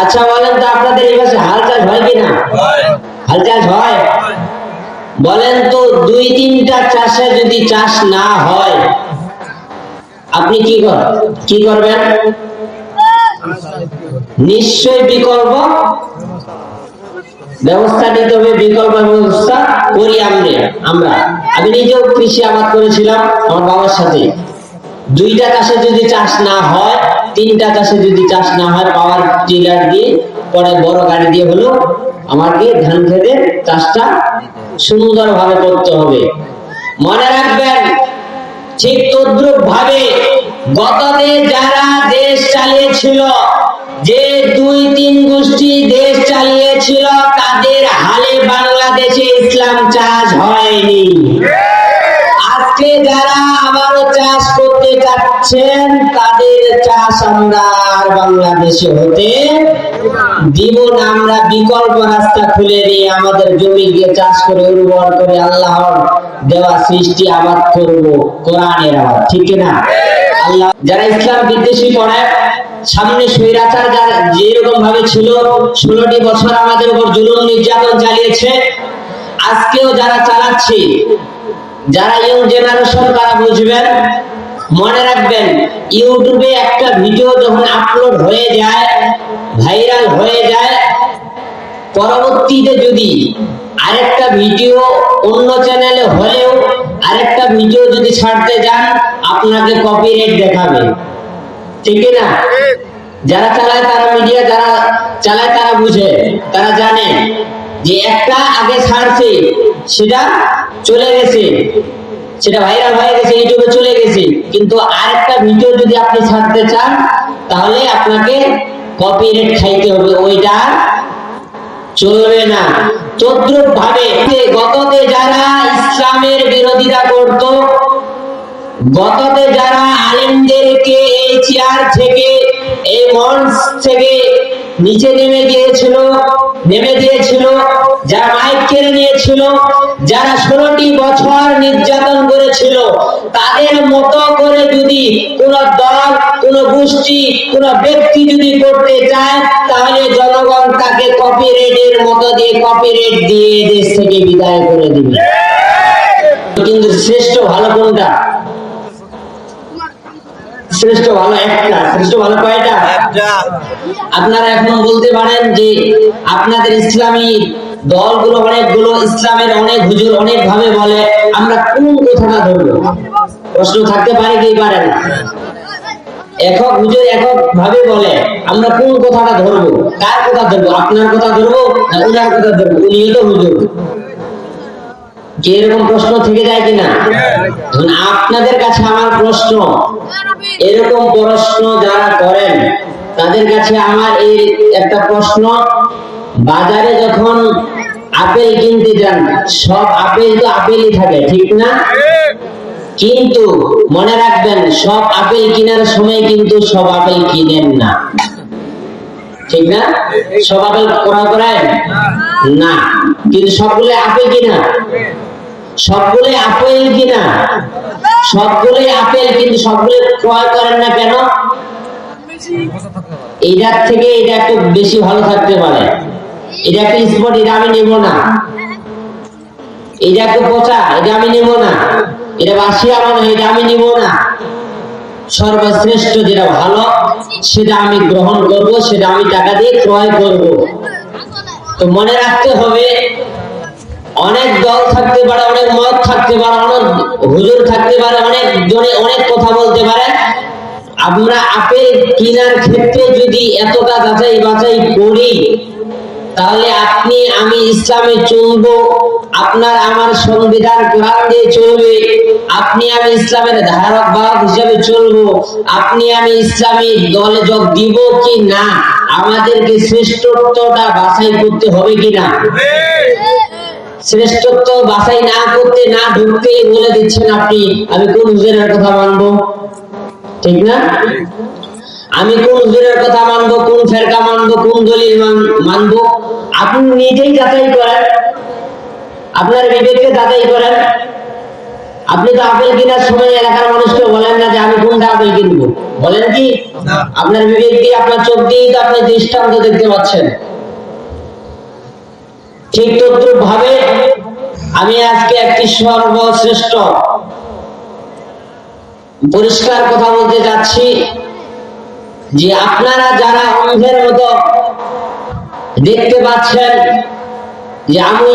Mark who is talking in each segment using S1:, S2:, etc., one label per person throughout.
S1: আচ্ছা বলেন তো আপনাদের এই পাশে হাল চাষ হয় কিনা? হাল চাষ হয়। বলেন তো দুই তিনটা চাষে যদি চাষ না হয় আপনি কি কর কি করবেন? নিশ্চয় বিকল্প? ব্যবস্থা নিতে হবে বিকল্প ব্যবস্থা করি আমরা আমরা। আমি নিজেও কৃষি আবাদ করেছিলাম আমার বাবার সাথে। দুইটা চাষে যদি চাষ না হয় তিনটা চাষে যদি চাষ না হয়, পাওয়ার টিলার দিয়ে, পরে বড় গাড়ি দিয়ে হলো আমাকে ধান খেতে চাষটা সুন্দরভাবে করতে হবে। মনে রাখবেন, ঠিক তদ্রুপ ভাবে গততে যারা দেশ চালিয়েছিল, যে দুই তিন গোষ্ঠী দেশ চালিয়েছিল, তাদের হালে বাংলাদেশে ইসলাম চাষ হয়নি। আজকে যারা আবারও চাষ করতে চাচ্ছেন তাদের চাষ আমরা আর বাংলাদেশে হতে দিব না। আমরা বিকল্প রাস্তা খুলে দিয়ে আমাদের জমি দিয়ে চাষ করে, উর্বর করে আল্লাহর দেওয়া সৃষ্টি আবাদ করব, কোরআনের আবাদ, ঠিক না আল্লাহ যারা ইসলাম বিদ্বেষী পড়ায় সামনে স্বৈরাচার যারা যেরকম ভাবে ছিল, ষোলোটি বছর আমাদের উপর জুলুম নির্যাতন চালিয়েছে। আজকেও যারা চালাচ্ছে যারা ইয়ং জেনারেশন তারা বুঝবেন, মনে রাখবেন, ইউটিউবে একটা ভিডিও যখন আপলোড হয়ে যায়, ভাইরাল হয়ে যায়, পরবর্তীতে যদি আরেকটা ভিডিও অন্য চ্যানেলে হলেও আরেকটা ভিডিও যদি ছাড়তে যান, আপনাকে কপিরাইট দেখাবে। ঠিক না? যারা চালায় তারা মিডিয়া যারা চালায় তারা বুঝে, তারা জানে। যে একটা আগে ছাড়ছে, সেটা চলে গেছে। সেটা ভাইরাল হয়ে গেছে ইউটিউবে চলে গেছে। কিন্তু আরেকটা ভিডিও যদি আপনি ছাড়তে চান, তাহলে আপনাকে কপিরাইট খাইতে হবে। ওইটা চলবে না। তদ্রুপ ভাবে গততে যারা ইসলামের বিরোধিতা করত গততে যারা আলেমদেরকে এই চেয়ার থেকে, এই মঞ্চ থেকে নিচে নেমে গিয়েছিল নেমে দিয়েছিল, যারা মাইক কেড়ে নিয়েছিল, যারা ষোলোটি বছর নির্যাতন করেছিল, তাদের মতো করে যদি কোন দল, কোন গোষ্ঠী, কোন ব্যক্তি যদি করতে চায়, তাহলে জনগণ তাকে কপিরাইটের মতো দিয়ে কপিরাইট দিয়ে দেশ থেকে বিদায় করে দিবে। কিন্তু শ্রেষ্ঠ ভালো কোনটা? শ্রেষ্ঠ ভালো একটা শ্রেষ্ঠ ভালো কয়টা? আপনারা এখন বলতে পারেন যে আপনাদের ইসলামী দলগুলো অনেকগুলো ইসলামের অনেক হুজুর অনেক ভাবে বলে আমরা কোন কথাটা ধরবো? প্রশ্ন থাকতে পারে কি পারে না? একক হুজুর একক ভাবে বলে আমরা কোন কথাটা ধরবো? কার কথা ধরবো? আপনার কথা ধরবো না উনার কথা ধরবো? উনিও তো হুজুর। যে এরকম প্রশ্ন থেকে যায় কিনা? আপনাদের কাছে আমার প্রশ্ন, এরকম প্রশ্ন যারা করেন, তাদের কাছে আমার এই একটা প্রশ্ন, বাজারে যখন আপেল কিনতে যান, সব আপেল তো আপেলই থাকে, ঠিক না? কিন্তু মনে রাখবেন, সব আপেল কেনার সময় কিন্তু সব আপেল কিনেন না। ঠিক না? সব আপেল ক্রয় করায় না। কিন্তু সবগুলো আপেল কিনা? সবগুলো আপেল কিনা? সবগুলোই আপেল, কিন্তু সবগুলো ক্রয় করেন না কেন? এটার থেকে এটা একটু বেশি ভালো থাকতে পারে। এটা একটা স্পট এটা আমি নেব না। এটা একটু পচা, এটা আমি নেব না। এটা বাসিয়া মনে এটা আমি নিব না। সর্বশ্রেষ্ঠ যেটা ভালো, সেটা আমি গ্রহণ করব, সেটা আমি টাকা দিয়ে ক্রয় করব। তো মনে রাখতে হবে অনেক দল থাকতে পারে, অনেক মত থাকতে পারে, অনেক হুজুর থাকতে পারে, অনেক জনে অনেক কথা বলতে পারে। আমরা আপেল কেনার ক্ষেত্রে যদি এতটা যাচাই বাছাই করি, তাহলে আপনি, আমি ইসলামে চলবো, আপনার আমার সংবিধান কোরআন দিয়ে চলবে, আপনি আমি ইসলামের ধারক বাহক হিসেবে চলবো, আপনি আমি ইসলামী দলে যোগ দিব কি না, আমাদেরকে শ্রেষ্ঠত্বটা বাছাই করতে হবে কি না? শ্রেষ্ঠত্ব বাছাই না করতে না ঢুকতেই বলে দিচ্ছেন আপনি। আমি কোন হুজুরের কথা মানবো? ঠিক না? আমি কোন হুজুরের কথা মানবো কোন ফেরকা মানবো কোন দলিল মানবো? আপনি নিজেই যাচাই করেন। আপনার বিবেককে যাচাই করেন। আপনি তো আপেল কেনার সময় এলাকার মানুষকে বলেন না যে আমি কোনটা আপেল কিনবো। বলেন কি? আপনার বিবেক দিয়ে আপনার চোখ দিয়ে তো আপনি দৃষ্টান্ত দেখতে পাচ্ছেন। ঠিক তদ্রুপ ভাবে আমি আজকে একটি সর্বশ্রেষ্ঠ। পরিষ্কার কথা বলতে যাচ্ছি যে আপনারা যারা অন্ধের মতো দেখতে পাচ্ছেন যে আমি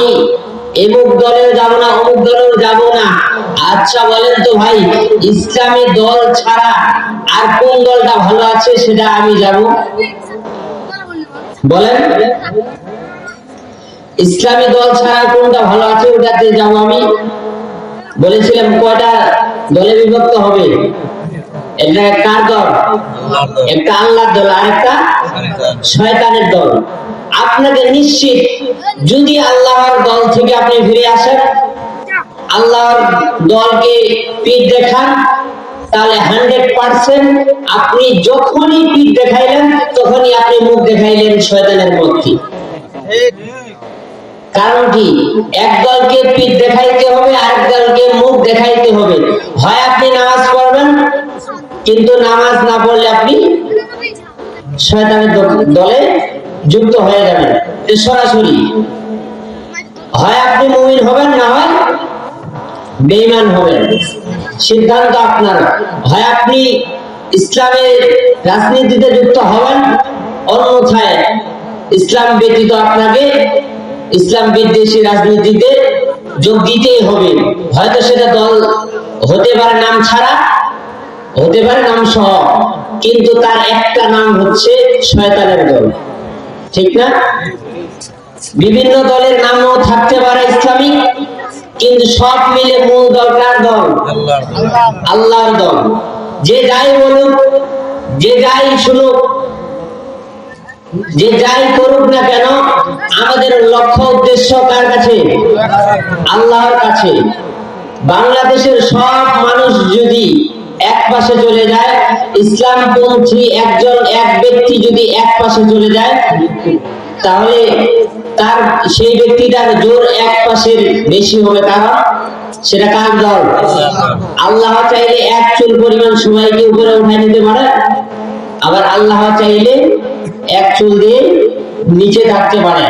S1: এমুক দলেও যাব না, অমুক দলেও যাব না আচ্ছা বলেন তো ভাই, ইসলামী দল ছাড়া আর কোন দলটা ভালো আছে সেটা আমি যাব বলেন। ইসলামী দল ছাড়া কোনটা ভালো আছে ওটাতে যাব আমি। বলেছিলাম কয়টা দলে বিভক্ত হবে? এটা কার দল? একটা আল্লাহর দল আর একটা শয়তানের দল। আপনাকে নিশ্চিত, যদি আল্লাহর দল থেকে আপনি ফিরে আসেন, আল্লাহর দলকে পিঠ দেখান, তাহলে হান্ড্রেড পার্সেন্ট আপনি যখনই পিঠ দেখাইলেন, তখনই আপনি মুখ দেখাইলেন শয়তানের পক্ষে কারণ কি? এক দলকে পিঠ দেখাইতে হবে আরেক দলকে মুখ দেখাইতে হবে। হয় আপনি নামাজ পড়বেন, কিন্তু নামাজ না পড়লে আপনি শয়তানের দলে যুক্ত হয়ে যাবেন। সরাসরি। হয় আপনি মুমিন হবেন, না হয় বেঈমান হবেন। সিদ্ধান্ত আপনার। হয় আপনি ইসলামের রাজনীতিতে যুক্ত হবেন, অন্যথায় ইসলাম ব্যতীত আপনাকে ইসলাম বিদ্বেষী রাজনীতিতে যোগ দিতেই হবে। হয়তো সেটা দল হতে পারে নাম ছাড়া হতে পারে নাম সহ কিন্তু তার একটা নাম হচ্ছে শয়তানের দল। ঠিক না? বিভিন্ন দলের নামও থাকতে পারে ইসলামিক কিন্তু সব মিলে মূল দলটার দল। আল্লাহর দল। যে যাই বলুক যে যাই শুনুক যে যাই করুক না কেন, আমাদের লক্ষ্য উদ্দেশ্য কার কাছে? আল্লাহর কাছে। বাংলাদেশের সব মানুষ যদি এক পাশে চলে যায়, ইসলামপন্থী একজন এক ব্যক্তি যদি এক পাশে চলে যায়, তাহলে তার, সেই ব্যক্তিটার জোর এক পাশের বেশি হবে কারণ সেটা কার দল? আল্লাহ চাইলে এক চুল পরিমাণ সময়কে উপরে উঠাই নিতে পারে। আবার আল্লাহ চাইলে এক চুল দিয়ে নিচে থাকতে পারে